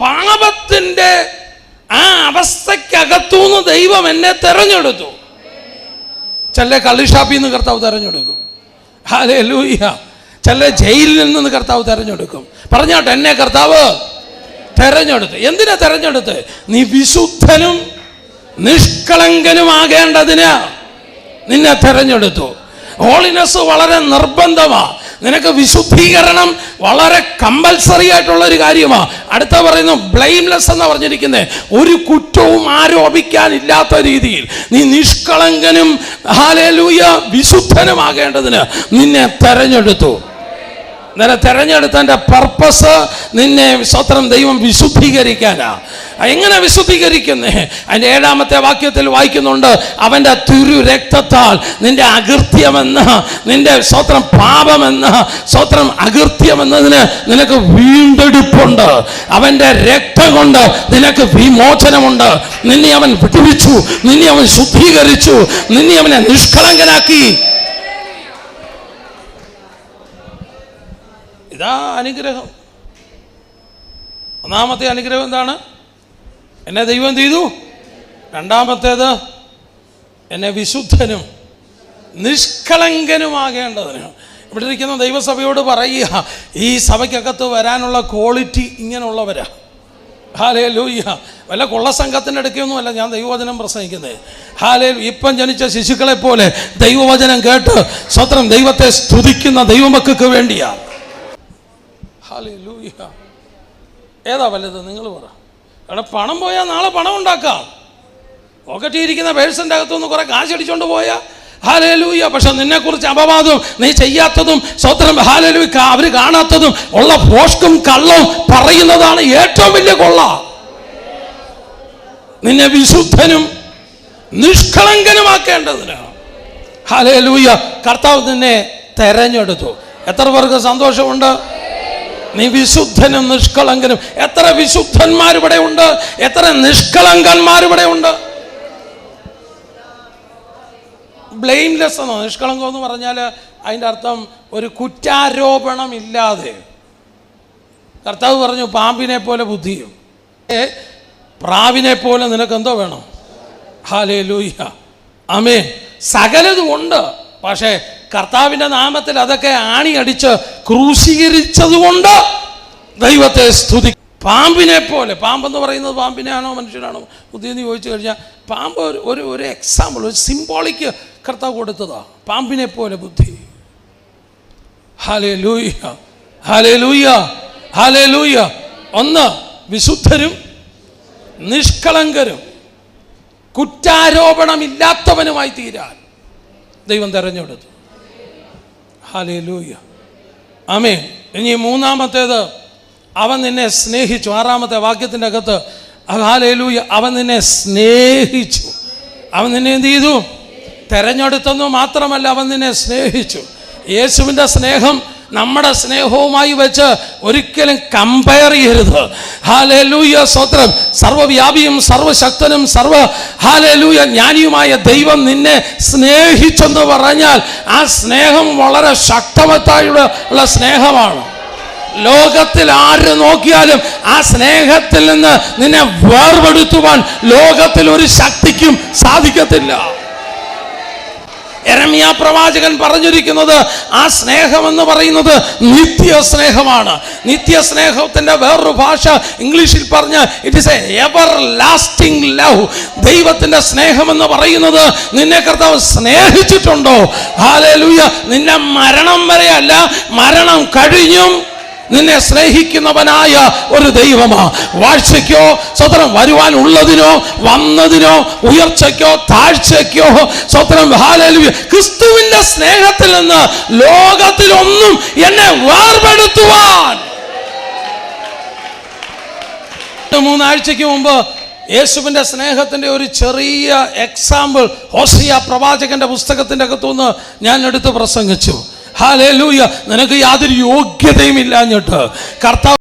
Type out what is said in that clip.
പാപത്തിന്റെ ആ അവസ്ഥക്കകത്തുനിന്ന് ദൈവം എന്നെ തെരഞ്ഞെടുത്തു. ചില കള്ളിഷാപ്പിൽ നിന്ന് കർത്താവ് തെരഞ്ഞെടുക്കും. ഹാലേ ലൂയ്യ ചില ജയിലിൽ നിന്ന് കർത്താവ് തെരഞ്ഞെടുക്കും. പറഞ്ഞോട്ടെ എന്നെ കർത്താവ് തെരഞ്ഞെടുത്ത്. എന്തിനാ തെരഞ്ഞെടുത്ത്? നീ വിശുദ്ധനും നിഷ്കളങ്കനുമാകേണ്ടതിന് നിന്നെ തെരഞ്ഞെടുത്തു. ഹോളിനെസ് വളരെ നിർബന്ധമാ. നിനക്ക് വിശുദ്ധീകരണം വളരെ കമ്പൽസറി ആയിട്ടുള്ള ഒരു കാര്യമാണ് അടുത്ത പറയുന്നു ബ്ലെയിംലെസ് എന്ന് പറഞ്ഞിരിക്കുന്നത് ഒരു കുറ്റവും ആരോപിക്കാനില്ലാത്ത രീതിയിൽ നീ നിഷ്കളങ്കനും ഹാലേലൂയ വിശുദ്ധനുമാകേണ്ടതിന് നിന്നെ തെരഞ്ഞെടുത്തു. നിന്നെ തെരഞ്ഞെടുത്തതിന്റെ പർപ്പസ് നിന്നെ സ്വത്രം ദൈവം വിശുദ്ധീകരിക്കാനാ. എങ്ങനെ വിശുദ്ധീകരിക്കുന്നേ? അതിന്റെ ഏഴാമത്തെ വാക്യത്തിൽ വായിക്കുന്നുണ്ട് അവന്റെ തിരു രക്തത്താൽ നിന്റെ അകൃത്യമെന്ന് നിന്റെ സ്വത്രം പാപമെന്ന് സ്വത്രം അകൃത്യമെന്നതിന് നിനക്ക് വീണ്ടെടുപ്പുണ്ട്. അവന്റെ രക്തം കൊണ്ട് നിനക്ക് വിമോചനമുണ്ട്. നിന്നെ അവൻ വിടുവിച്ചു നിന്നെ അവൻ ശുദ്ധീകരിച്ചു നിന്നെ അവനെ നിഷ്കളങ്കനാക്കി. ഇതാ അനുഗ്രഹം. ഒന്നാമത്തെ അനുഗ്രഹം എന്താണ്? എന്നെ ദൈവം ചെയ്തു. രണ്ടാമത്തേത് എന്നെ വിശുദ്ധനും നിഷ്കളങ്കനുമാകേണ്ടതിനാണ് ഇവിടെ ഇരിക്കുന്ന ദൈവസഭയോട് പറയുക ഈ സഭയ്ക്കകത്ത് വരാനുള്ള ക്വാളിറ്റി ഇങ്ങനെയുള്ളവരാ. ഹാലേ ലൂയ്യ വല്ല കൊള്ളസംഘത്തിന്റെ അടുക്കൊന്നുമല്ല ഞാൻ ദൈവവചനം പ്രസംഗിക്കുന്നത് ഹാലേ ഇപ്പം ജനിച്ച ശിശുക്കളെ പോലെ ദൈവവചനം കേട്ട് സ്വത്രം ദൈവത്തെ സ്തുതിക്കുന്ന ദൈവമക്കൾക്ക് വേണ്ടിയാണ് ഏതാ വലുത്? നിങ്ങൾ പറ. അവിടെ പണം പോയാൽ നാളെ പണം ഉണ്ടാക്കാം. പോക്കറ്റിയിരിക്കുന്ന പേഴ്സന്റെ അകത്തുനിന്ന് കുറെ കാശ് അടിച്ചുകൊണ്ട് പോയാൽ ഹാലേലൂയ പക്ഷെ നിന്നെക്കുറിച്ച് അപവാദവും നീ ചെയ്യാത്തതും സ്വത്രം ഹാലേലൂ അവർ കാണാത്തതും ഉള്ള പോഷ്കും കള്ളവും പറയുന്നതാണ് ഏറ്റവും വലിയ കൊള്ള. നിന്നെ വിശുദ്ധനും നിഷ്കളങ്കനുമാക്കേണ്ടതിന് ഹാലേലൂയ കർത്താവ് നിന്നെ തെരഞ്ഞെടുത്തു. എത്ര പേർക്ക് സന്തോഷമുണ്ട്? നീ വിശുദ്ധനും നിഷ്കളങ്കനും. എത്ര വിശുദ്ധന്മാർ ഇവിടെ ഉണ്ട്? എത്ര നിഷ്കളങ്കന്മാർ ഇവിടെ ഉണ്ട്? ബ്ലെയിംലെസ് എന്നോ നിഷ്കളങ്കം എന്ന് പറഞ്ഞാൽ അതിന്റെ അർത്ഥം ഒരു കുറ്റാരോപണം ഇല്ലാതെ. കർത്താവ് പറഞ്ഞു പാമ്പിനെ പോലെ ബുദ്ധിയും. പ്രാവിനെ പോലെ നിനക്ക് എന്തോ വേണം? ഹാലേ ലൂയ്യ അമേ സകലതും ഉണ്ട്. പക്ഷേ കർത്താവിന്റെ നാമത്തിൽ അതൊക്കെ ആണിയടിച്ച് ക്രൂശീകരിച്ചതുകൊണ്ട് ദൈവത്തെ സ്തുതി പാമ്പിനെ പോലെ പാമ്പെന്ന് പറയുന്നത് പാമ്പിനെയാണോ മനുഷ്യനാണോ? ബുദ്ധി എന്ന് ചോദിച്ചു കഴിഞ്ഞാൽ പാമ്പ് ഒരു ഒരു ഒരു എക്സാമ്പിൾ ഒരു സിംബോളിക്ക് കർത്താവ് കൊടുത്തതാ. പാമ്പിനെ പോലെ ബുദ്ധി. ഹാലേ ലൂയ്യ ഹാലേ ലൂയ്യ ഹാലേ ലൂയ്യ ഒന്ന് വിശുദ്ധരും നിഷ്കളങ്കരും. കുറ്റാരോപണമില്ലാത്തവനുമായി തീരാൻ ദൈവം തെരഞ്ഞെടുത്തു. ഹാലേ ആമേ ഇനി മൂന്നാമത്തേത് അവൻ നിന്നെ സ്നേഹിച്ചു. ആറാമത്തെ വാക്യത്തിന്റെ അകത്ത് ഹാലേലൂയ അവൻ നിന്നെ സ്നേഹിച്ചു. അവൻ നിന്നെ എന്ത് ചെയ്തു? തെരഞ്ഞെടുത്തെന്നു മാത്രമല്ല അവൻ നിന്നെ സ്നേഹിച്ചു. യേശുവിന്റെ സ്നേഹം നമ്മുടെ സ്നേഹവുമായി വെച്ച് ഒരിക്കലും കമ്പയർ ചെയ്യരുത്. ഹാലേലൂയ സ്വത്രം സർവവ്യാപിയും സർവശക്തനും സർവ ഹാലേലൂയ ജ്ഞാനിയുമായ ദൈവം നിന്നെ സ്നേഹിച്ചെന്ന് പറഞ്ഞാൽ ആ സ്നേഹം വളരെ ശക്തമത്തായുള്ള ഉള്ള സ്നേഹമാണ്. ലോകത്തിൽ ആര് നോക്കിയാലും ആ സ്നേഹത്തിൽ നിന്ന് നിന്നെ വേർപെടുത്തുവാൻ ലോകത്തിൽ ഒരു ശക്തിക്കും സാധിക്കത്തില്ല. എരമിയ പ്രവാചകൻ പറഞ്ഞിരിക്കുന്നത് ആ സ്നേഹം എന്ന് പറയുന്നത് നിത്യ സ്നേഹമാണ് നിത്യ സ്നേഹത്തിന്റെ വേറൊരു ഭാഷ ഇംഗ്ലീഷിൽ പറഞ്ഞ it is a everlasting love ദൈവത്തിന്റെ സ്നേഹം എന്ന് പറയുന്നത് നിന്നെ കർത്താവ് സ്നേഹിച്ചിട്ടുണ്ടോ? ഹാലേ ലൂയ നിന്നെ മരണം വരെയല്ല മരണം കഴിഞ്ഞും നിന്നെ സ്നേഹിക്കുന്നവനായ ഒരു ദൈവമാ. വാഴ്ചയ്ക്കോ സ്വത്രം വരുവാനുള്ളതിനോ വന്നതിനോ ഉയർച്ചയ്ക്കോ താഴ്ചയ്ക്കോ സ്വത്രം ക്രിസ്തുവിന്റെ സ്നേഹത്തിൽ നിന്ന് ലോകത്തിലൊന്നും എന്നെ വേർപെടുത്തുവാൻ. മൂന്നാഴ്ചയ്ക്ക് മുമ്പ് യേശുവിന്റെ സ്നേഹത്തിന്റെ ഒരു ചെറിയ എക്സാമ്പിൾ ഹോസിയ പ്രവാചകന്റെ പുസ്തകത്തിന്റെ അകത്തുനിന്ന് ഞാൻ എടുത്ത് പ്രസംഗിച്ചു. ഹാലേ ലൂയ നിനക്ക് യാതൊരു യോഗ്യതയും ഇല്ലാഞ്ഞിട്ട് കർത്താവ്